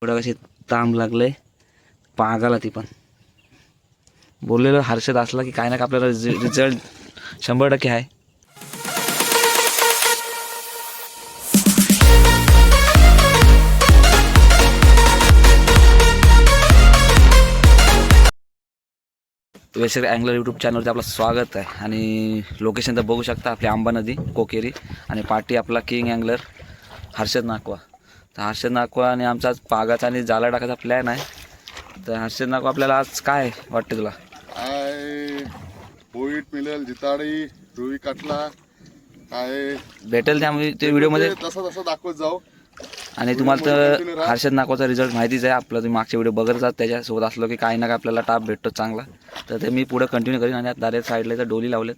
थोडं कशी तांब लागले पागाला ती पण. बोललेलं हर्षद असला की काय ना का आपल्याला रिझल्ट शंभर टक्के आहे. वेसर अँगलर यूट्यूब चॅनलवरती आपलं स्वागत आहे. आणि लोकेशन तर बघू शकता आपली आंबा नदी कोकेरी आणि पार्टी आपला किंग अँगलर हर्षद नाकवा तर हर्षद नाकवा आणि आमचा आज पागाचा आणि जाला टाकायचा प्लॅन आहे. तर हर्षद नाकवा आपल्याला आज काय वाटतं तुला? काय? मिळेल जिताडी रुई काटला. काय? भेटेल त्यामुळे ते व्हिडिओमध्ये तसं तसं दाखवत जाऊ. आणि तुम्हाला तर हर्षद नाकवाचा रिझल्ट माहितीच आहे. आपला तुम्ही मागचे व्हिडिओ बघत जात त्याच्यासोबत असलो की काही ना काय आपल्याला टाप भेटतो चांगला. तर ते मी पुढे कंटिन्यू करीन. आणि डायरेक्ट साईडला इथं डोली लावलेत.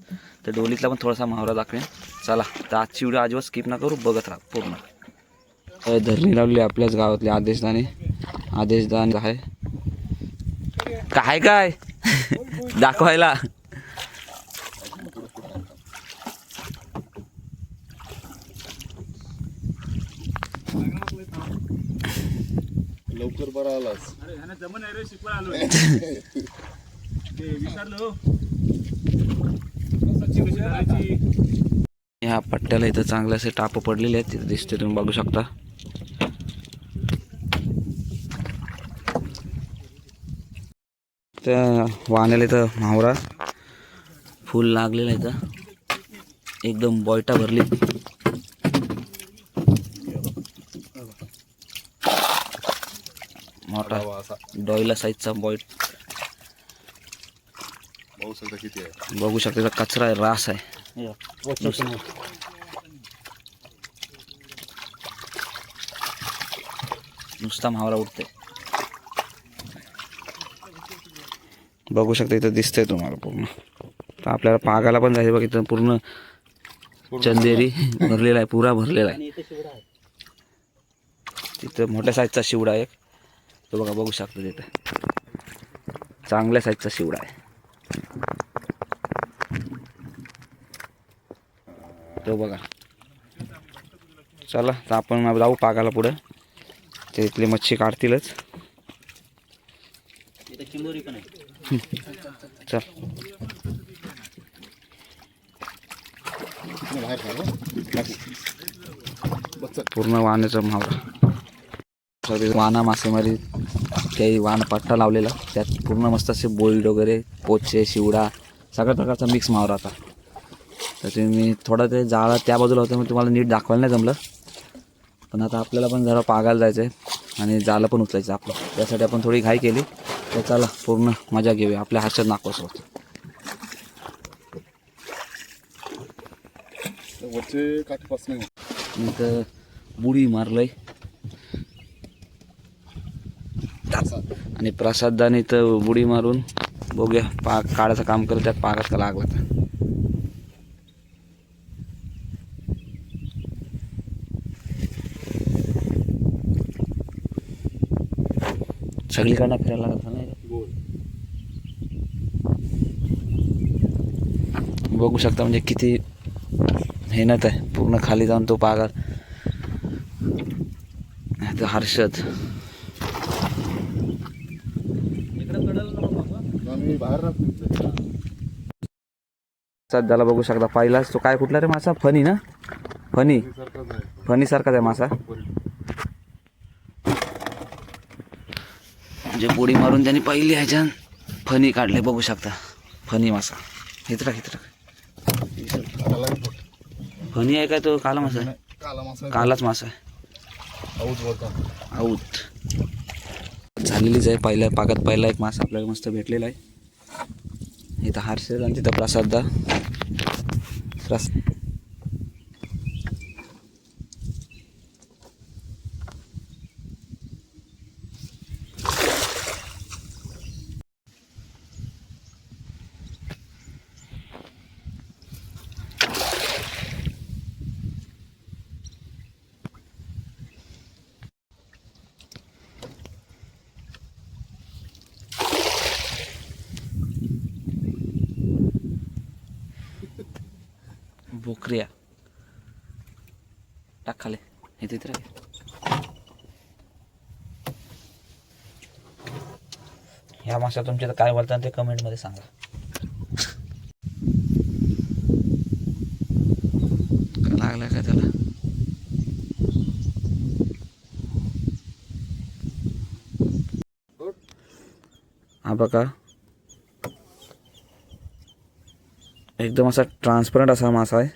तर डोलीतला पण थोडासा महावरा दाखवेन. चला तर आजची व्हिडिओ अजिबात स्किप ना करू बघत राहा पूर्ण. तर धरणी लावली आपल्याच गावातली आदेशदाने. आदेशदान आहे. काय काय? दाखवायला. लवकर बरा आलास. ह्या पट्ट्याला इथं चांगले असे टाप पडलेले आहेत तिथे दिसते तुम्ही बघू शकता. त्या वाण्याला इथं म्हावरा फुल लागलेला आहे इथं. एकदम बॉयटा भरली. मोठा डॉयला साईजचा बॉईट बघू शकता कचरा आहे रास आहे. नुसता मावरा उठते बघू शकता इथं दिसतंय तुम्हाला पूर्ण. तर आपल्याला पागाला पण जायचं बघ इथं पूर्ण. चंदेरी भरलेला आहे पुरा भरलेला आहे. तिथं मोठ्या साईजचा शिवडा एक. तो बघा बघू शकता तिथं. चांगल्या साईजचा शिवडा आहे. तो बघा. चला तर आपण जाऊ पागाला पुढं. ते इथली मच्छी काढतीलच. चल. पूर्ण वाहनाचा म्हावरा सगळी वाना मासेमारी काही वाहन पट्टा लावलेला. त्यात पूर्ण मस्त असे बोल्ड वगैरे पोचे शिवडा सगळ्या प्रकारचा मिक्स मावरा आता. तर ते मी थोडा ते जाळा त्या बाजूला होतं मी तुम्हाला नीट दाखवायला नाही जमलं. पण आता आपल्याला पण जरा पागायला जायचं आहे आणि जाळं पण उचलायचं आपलं. त्यासाठी आपण थोडी घाई केली. तर चला पूर्ण मजा घेऊया. आपल्या हातात नाकवासोबत वरचे काठीपासून इथं बुडी मारलंय. आणि प्रसादाने इथं बुडी मारून बघूया पाक काढायचं काम करत त्यात पाकात का लागला तर. सगळीकडनं फिरायला लागत नाही बघू शकता म्हणजे किती मेहनत आहे. पूर्ण खाली जाऊन तो पागार हर्षद. सध्याला बघू शकता पहिलाच तो काय कुठला रे मासा? फणी ना? फणी सारखाच आहे फणी सारखाच आहे मासा. म्हणजे बुडी मारून त्यांनी पहिली ह्याच्यान फणी काढले बघू शकता. फणी मासा. हित्रा हित्रा फणी आहे काय तो काला मासा आहे? काला मासा कालाच मासा आहे. आऊत झालेलीच आहे पहिल्या पाकात पहिला एक मासा आपल्याला मस्त भेटलेला आहे. इथं हर्षद आणि तिथं प्रसाददा प्रस बोकऱ्या टाक खाले. हे तिथे ह्या मासा तुमच्या तर काय बोलतात ते कमेंटमध्ये सांगा. लागला का त्याला? हा बघा. एकदम असा ट्रान्सपरंट असा मासा आहे.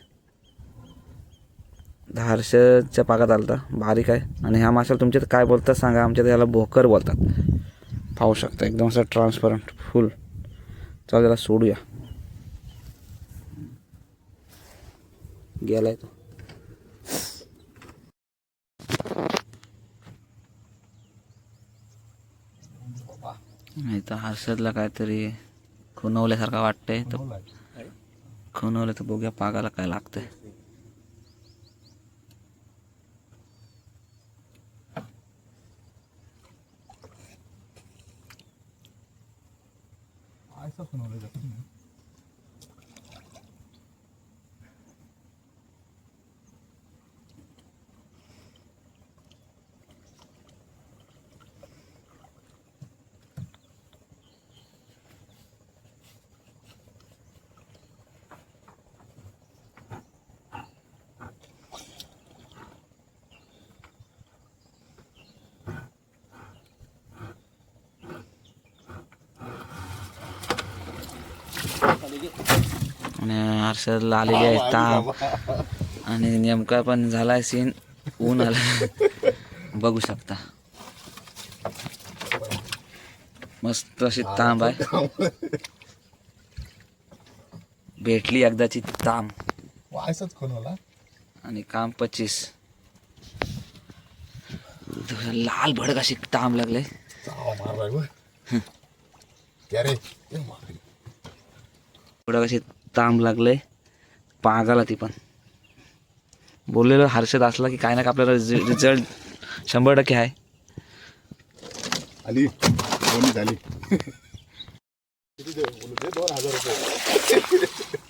धारशच्या पाकात आलता बारीक आहे. आणि ह्या माशाला तुमच्यात काय बोलतात सांगा आमच्या त्याला भोकर बोलतात. पाहू शकता एकदम असं ट्रान्सपरंट फुल चला त्याला सोडूया. गेलाय तो. नाही तर हर्षदला काहीतरी खुनवल्यासारखं वाटतंय. तर खुनवलं तर बघूया पागाला काय लागतंय आणि हर्षदला आलेली आहे ताप. आणि नेमका पण झालाय सीन ऊन आला. बघू शकता. मस्त अशी तांब आहे. भेटली एकदाची तांब. खोनवला आणि काम पच्चीस. लाल भडक अशी तांब लागले. एवढं कशी ताम तांब लागले पागाला ती पण. बोललेलं हर्षद असला की काय ना का आपल्याला रिझल्ट शंभर टक्के आहे. आली. झाली.